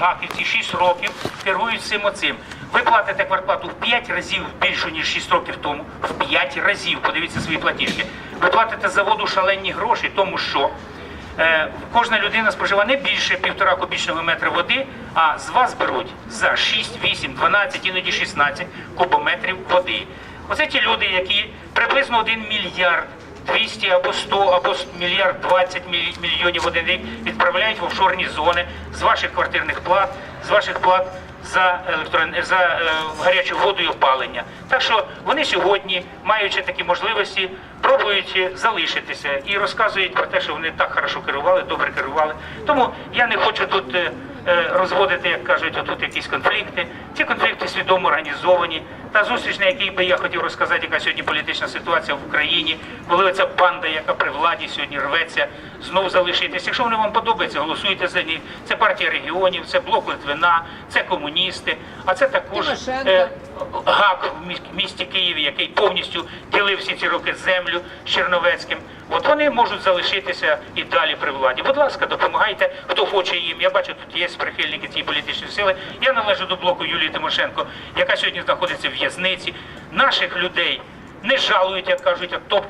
гаківці 6 років керують цим оцим. Ви платите квартплату в 5 разів більше, ніж 6 років тому. В 5 разів, подивіться свої платіжки. Ви платите заводу шалені гроші, тому що е, кожна людина споживає не більше півтора кубічного метра води, а з вас беруть за 6, 8, 12, іноді 16 кубометрів води. Оце ті люди, які приблизно 1 мільярд 200 або 100, або мільярд 20 міль- мільйонів один відправляють в офшорні зони з ваших квартирних плат, з ваших плат за електрон... за е, гарячу воду і опалення. Так що вони сьогодні, маючи такі можливості, пробують залишитися і розказують про те, що вони так хорошо керували, добре керували. Тому я не хочу тут е, розводити, як кажуть, отут якісь конфлікти. Ці конфлікти свідомо організовані. Та зустріч, на якій би я хотів розказати, яка сьогодні політична ситуація в Україні, коли оця банда, яка при владі сьогодні рветься, знов залишитись. Якщо вони вам подобаються, голосуйте за них. Це партія регіонів, це блок Литвина, це комуністи, а це також Тимошенко. ГАК в місті Києві, який повністю ділив всі ці роки землю з Черновецьким. От вони можуть залишитися і далі при владі. Будь ласка, допомагайте, хто хоче їм. Я бачу, тут є прихильники цієї політичної сили. Я належу до блоку Юлії Тимошенко, яка сьогодні знаходиться в в'язниці. Наших людей не жалують, як кажуть, а топчуть.